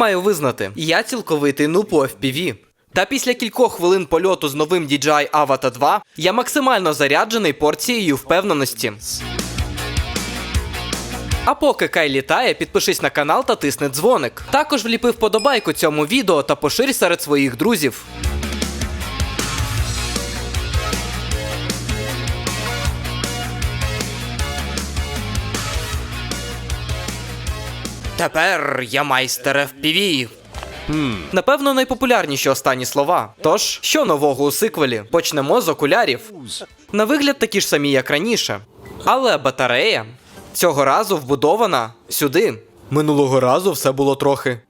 Маю визнати, я цілковитий нуб у FPV. Та після кількох хвилин польоту з новим DJI Avata 2 я максимально заряджений порцією впевненості. А поки Кай літає, підпишись на канал та тисни дзвоник. Також вліпив вподобайку цьому відео та поширь серед своїх друзів. Тепер я майстер FPV. Напевно, найпопулярніші останні слова. Тож, що нового у сиквелі? Почнемо з окулярів. На вигляд такі ж самі, як раніше. Але батарея цього разу вбудована сюди. Минулого разу все було трохи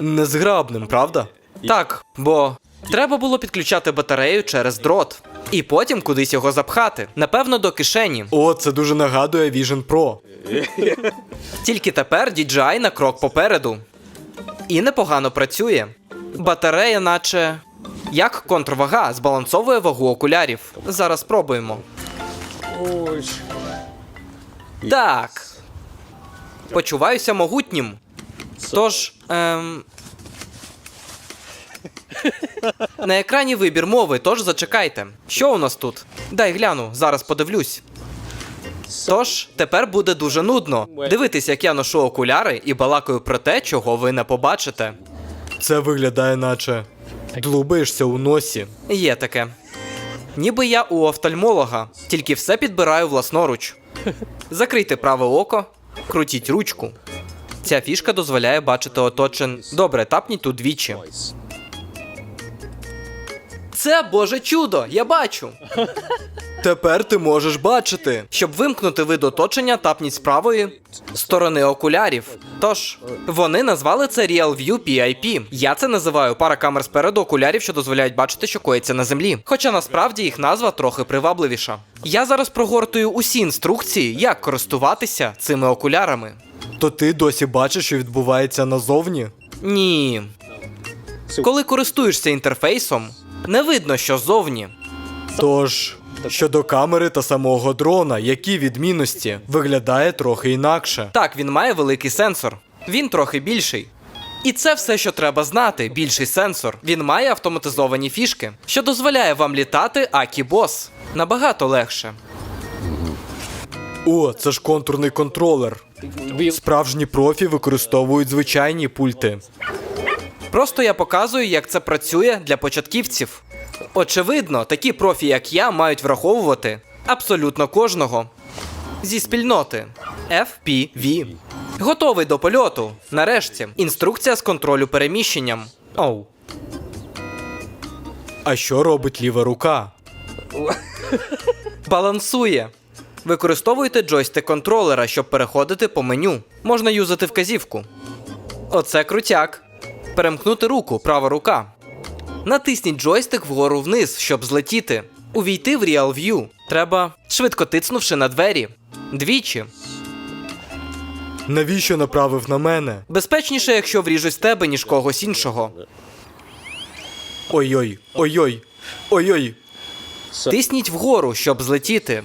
незграбним, правда? Так, бо треба було підключати батарею через дрот. І потім кудись його запхати. Напевно, до кишені. О, це дуже нагадує Vision Pro. Тільки тепер DJI на крок попереду. І непогано працює. Батарея, наче. Як контрвага, збалансовує вагу окулярів. Зараз спробуємо. Так. Почуваюся могутнім. Тож. Ем... На екрані вибір мови, тож зачекайте. Що у нас тут? Дай гляну, зараз подивлюсь. Тож, тепер буде дуже нудно. Дивитись, як я ношу окуляри і балакаю про те, чого ви не побачите. Це виглядає, наче длубаєшся у носі. Є таке. Ніби я у офтальмолога, тільки все підбираю власноруч. Закрийте праве око, крутіть ручку. Ця фішка дозволяє бачити оточен. Добре, тапніть тут двічі. Це боже чудо, я бачу. Тепер ти можеш бачити. Щоб вимкнути вид оточення, тапніть з правої сторони окулярів. Тож, вони назвали це RealView PIP. Я це називаю пара камер спереду окулярів, що дозволяють бачити, що коїться на землі. Хоча насправді їх назва трохи привабливіша. Я зараз прогортую усі інструкції, як користуватися цими окулярами. То ти досі бачиш, що відбувається назовні? Ні. Коли користуєшся інтерфейсом, не видно, що зовні. Тож, щодо камери та самого дрона, які відмінності виглядає трохи інакше. Так, він має великий сенсор. Він трохи більший. І це все, що треба знати. Більший сенсор. Він має автоматизовані фішки, що дозволяє вам літати Акі Бос. Набагато легше. О, це ж контурний контролер. Справжні профі використовують звичайні пульти. Просто я показую, як це працює для початківців. Очевидно, такі профі, як я, мають враховувати абсолютно кожного зі спільноти FPV. Готовий до польоту. Нарешті. Інструкція з контролю переміщенням. Оу. А що робить ліва рука? Балансує. Використовуйте джойстик контролера, щоб переходити по меню. Можна юзати вказівку. Оце крутяк. Перемкнути руку, права рука. Натисніть джойстик вгору вниз, щоб злетіти. Увійти в Real View. Треба, швидко тицнувши на двері. Двічі. Навіщо направив на мене? Безпечніше, якщо вріжусь тебе, ніж когось іншого. Ой-ой, ой-ой, ой-ой. Тисніть вгору, щоб злетіти.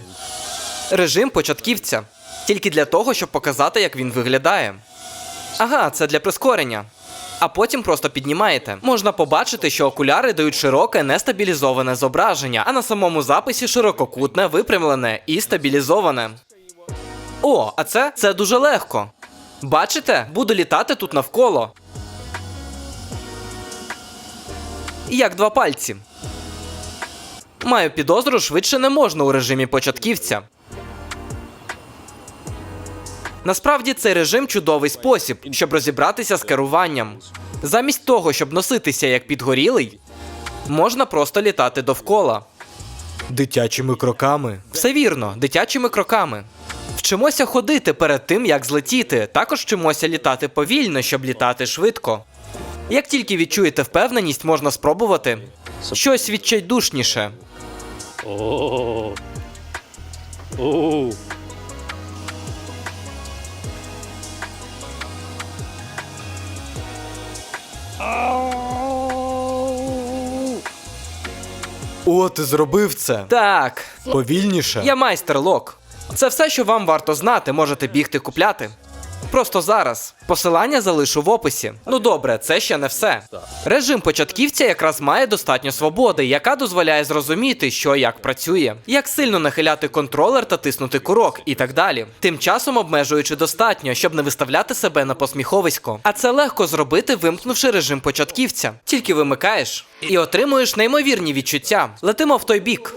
Режим початківця. Тільки для того, щоб показати, як він виглядає. Ага, це для прискорення. А потім просто піднімаєте. Можна побачити, що окуляри дають широке нестабілізоване зображення, а на самому записі ширококутне, випрямлене і стабілізоване. О, а це це дуже легко. Бачите, буду літати тут навколо. Як два пальці. Маю підозру, швидше не можна у режимі початківця. Насправді цей режим чудовий спосіб, щоб розібратися з керуванням. Замість того, щоб носитися як підгорілий, можна просто літати довкола. Дитячими кроками. Все вірно, дитячими кроками. Вчимося ходити перед тим, як злетіти. Також вчимося літати повільно, щоб літати швидко. Як тільки відчуєте впевненість, можна спробувати щось відчайдушніше. Oh. О, ти зробив це. Так, Повільніше. я майстер лок. Це все, що вам варто знати, можете бігти купляти. Просто зараз. Посилання залишу в описі. Ну добре, це ще не все. Режим початківця якраз має достатньо свободи, яка дозволяє зрозуміти, що як працює, як сильно нахиляти контролер та тиснути курок і так далі. Тим часом обмежуючи достатньо, щоб не виставляти себе на посміховисько. А це легко зробити, вимкнувши режим початківця. Тільки вимикаєш і отримуєш неймовірні відчуття. Летимо в той бік.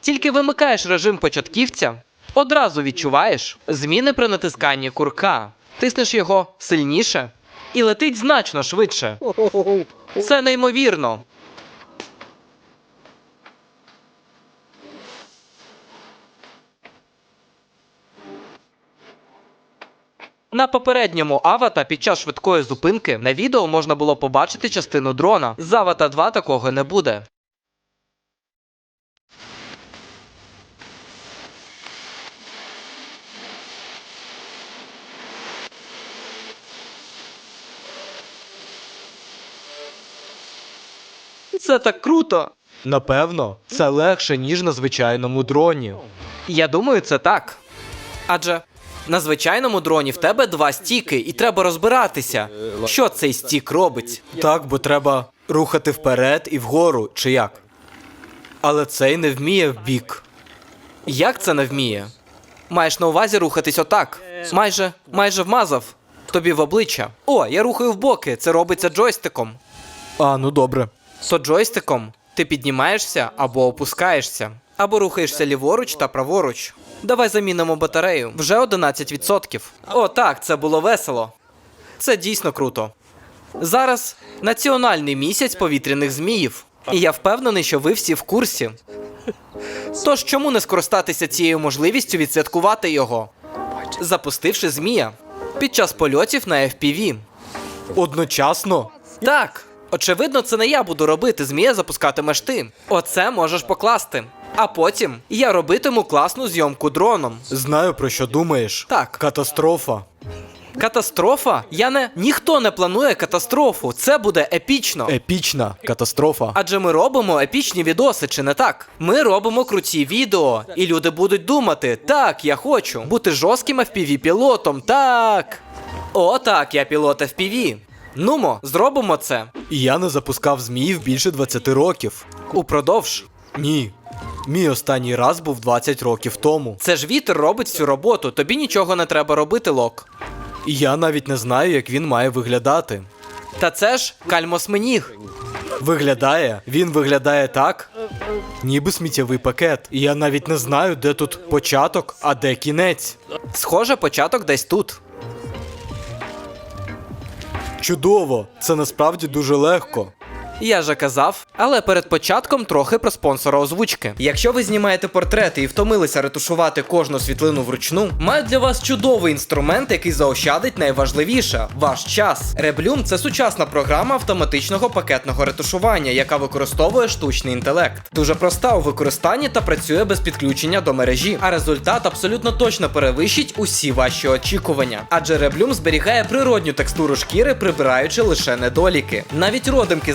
Тільки вимикаєш режим початківця, одразу відчуваєш зміни при натисканні курка. Тиснеш його сильніше і летить значно швидше. Це неймовірно. На попередньому авата під час швидкої зупинки на відео можна було побачити частину дрона. З авата 2 такого не буде. Це так круто. Напевно, це легше, ніж на звичайному дроні. Я думаю, це так. Адже на звичайному дроні в тебе два стіки, і треба розбиратися, що цей стік робить. Так, бо треба рухати вперед і вгору, чи як? Але цей не вміє вбік. Як це не вміє? Маєш на увазі рухатись отак. Майже, майже вмазав. Тобі в обличчя. О, я рухаю в боки, це робиться джойстиком. А, ну добре. То джойстиком ти піднімаєшся або опускаєшся, або рухаєшся ліворуч та праворуч. Давай замінимо батарею. Вже 11%. О, так, це було весело. Це дійсно круто. Зараз національний місяць повітряних зміїв. І я впевнений, що ви всі в курсі. Тож чому не скористатися цією можливістю відсвяткувати його, запустивши змія під час польотів на FPV? Одночасно? Так, очевидно, це не я буду робити, змія запускатимеш ти. Оце можеш покласти. А потім я робитиму класну зйомку дроном. Знаю про що думаєш. Так. Катастрофа. Катастрофа? Я не ніхто не планує катастрофу. Це буде епічно. Епічна катастрофа. Адже ми робимо епічні відоси, чи не так? Ми робимо круті відео, і люди будуть думати: так, я хочу бути жорстким fpv пілотом так. О, так, я пілот FPV. Нумо, зробимо це І я не запускав зміїв більше 20 років. упродовж. Ні. Мій останній раз був 20 років тому. Це ж вітер робить всю роботу, тобі нічого не треба робити, лок. І я навіть не знаю, як він має виглядати. Та це ж кальмосменіг. Виглядає, він виглядає так, ніби сміттєвий пакет. І я навіть не знаю, де тут початок, а де кінець. Схоже, початок десь тут. Чудово! Це насправді дуже легко. Я же казав, але перед початком трохи про спонсора озвучки. Якщо ви знімаєте портрети і втомилися ретушувати кожну світлину вручну, маю для вас чудовий інструмент, який заощадить найважливіше ваш час. Реблюм це сучасна програма автоматичного пакетного ретушування, яка використовує штучний інтелект. Дуже проста у використанні та працює без підключення до мережі. А результат абсолютно точно перевищить усі ваші очікування. Адже Реблюм зберігає природню текстуру шкіри, прибираючи лише недоліки. Навіть родимки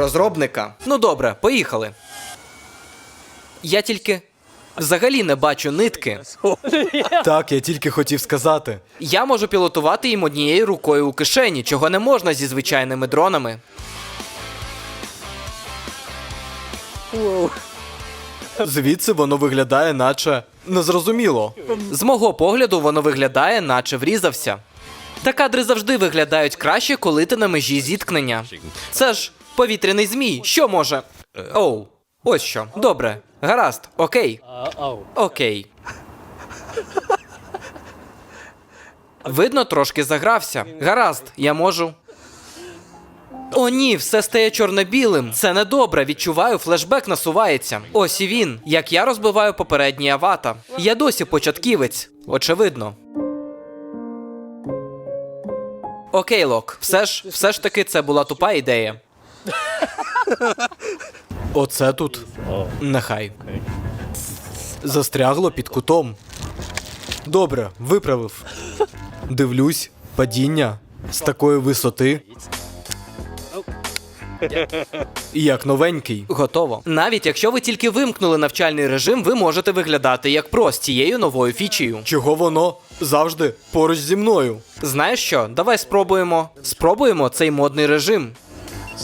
розробника. Ну добре, поїхали. Я тільки взагалі не бачу нитки. Так, я тільки хотів сказати. Я можу пілотувати їм однією рукою у кишені, чого не можна зі звичайними дронами. Звідси воно виглядає, наче незрозуміло. З мого погляду, воно виглядає, наче врізався. Та кадри завжди виглядають краще, коли ти на межі зіткнення. Це ж повітряний змій. Що може? Оу, ось що. Добре, гаразд, окей. Окей. Видно, трошки загрався. Гаразд, я можу. О, ні, все стає чорно-білим. Це недобре. Відчуваю, флешбек насувається. Ось і він. Як я розбиваю попередній авата. Я досі початківець. Очевидно. Окей, Лок, все ж, все ж таки це була тупа ідея. Оце тут. Нехай. Застрягло під кутом. Добре, виправив. Дивлюсь, падіння з такої висоти. Як новенький. Готово. Навіть якщо ви тільки вимкнули навчальний режим, ви можете виглядати як про з цією новою фічею. Чого воно завжди поруч зі мною? Знаєш що? Давай спробуємо. Спробуємо цей модний режим.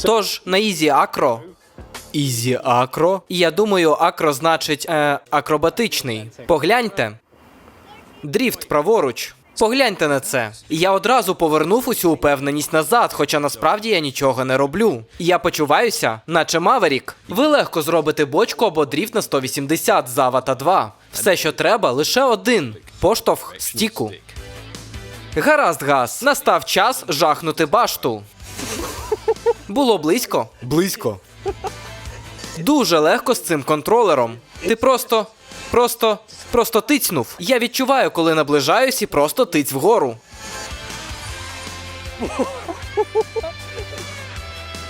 Тож на Ізі Акро. Ізі акро. Я думаю, акро значить е, акробатичний. Погляньте. Дріфт праворуч. Погляньте на це. Я одразу повернув усю упевненість назад, хоча насправді я нічого не роблю. Я почуваюся, наче Маверік. Ви легко зробите бочку або дріфт на 180 з Авата 2. Все, що треба, лише один поштовх стіку. Гаразд, газ. Настав час жахнути башту. Було близько. Близько. Дуже легко з цим контролером. Ти просто, просто, просто тицьнув. Я відчуваю, коли наближаюсь і просто тиць вгору.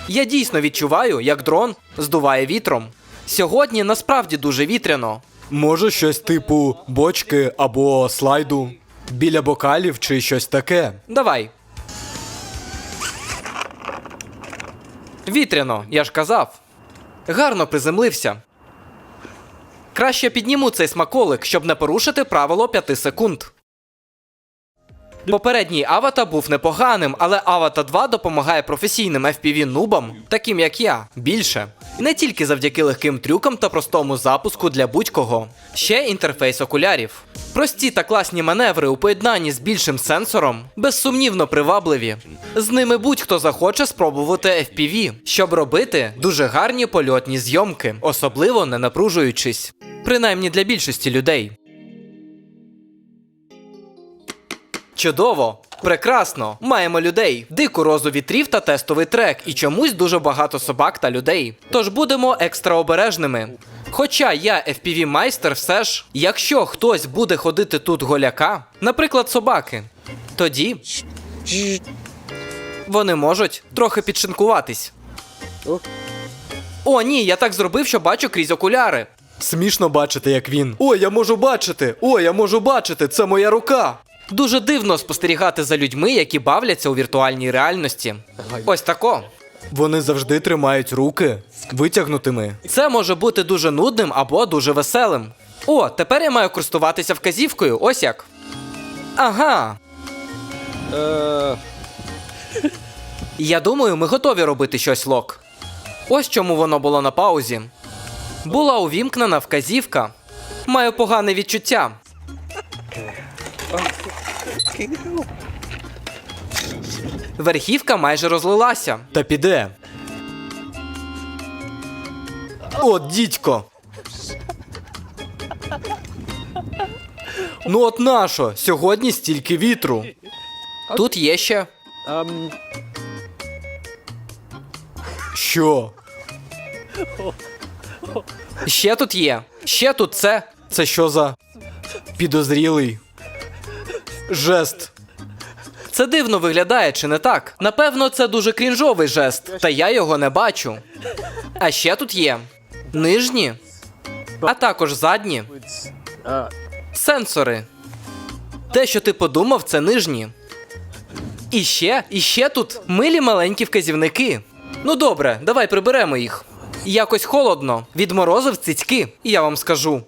Я дійсно відчуваю, як дрон здуває вітром. Сьогодні насправді дуже вітряно. Може, щось типу бочки або слайду біля бокалів чи щось таке. Давай. Вітряно, я ж казав. Гарно приземлився. Краще підніму цей смаколик, щоб не порушити правило 5 секунд. Попередній авата був непоганим, але Авата 2 допомагає професійним FPV нубам, таким як я, більше. Не тільки завдяки легким трюкам та простому запуску для будь-кого. Ще інтерфейс окулярів. Прості та класні маневри у поєднанні з більшим сенсором, безсумнівно привабливі. З ними будь-хто захоче спробувати FPV, щоб робити дуже гарні польотні зйомки, особливо не напружуючись. Принаймні для більшості людей. Чудово! Прекрасно! Маємо людей, дику розу вітрів та тестовий трек, і чомусь дуже багато собак та людей. Тож будемо екстра обережними. Хоча я FPV майстер, все ж, якщо хтось буде ходити тут голяка, наприклад, собаки, тоді вони можуть трохи підшинкуватись. О, ні, я так зробив, що бачу крізь окуляри. Смішно бачити, як він. О, я можу бачити! О, я можу бачити! Це моя рука! Дуже дивно спостерігати за людьми, які бавляться у віртуальній реальності. Ось тако. Вони завжди тримають руки витягнутими. Це може бути дуже нудним або дуже веселим. О, тепер я маю користуватися вказівкою, ось як. Ага. Я думаю, ми готові робити щось лок. Ось чому воно було на паузі. Була увімкнена вказівка. Маю погане відчуття. Верхівка майже розлилася. Та піде. О, дідько. Ну от нашо, сьогодні стільки вітру. Тут є ще. Що? Ще тут є. Ще тут це. Це що за підозрілий жест? Це дивно виглядає, чи не так? Напевно, це дуже крінжовий жест, та я його не бачу. А ще тут є нижні, а також задні сенсори. Те, що ти подумав, це нижні. І ще, і ще тут милі маленькі вказівники. Ну добре, давай приберемо їх. Якось холодно, відморозив цицьки, я вам скажу.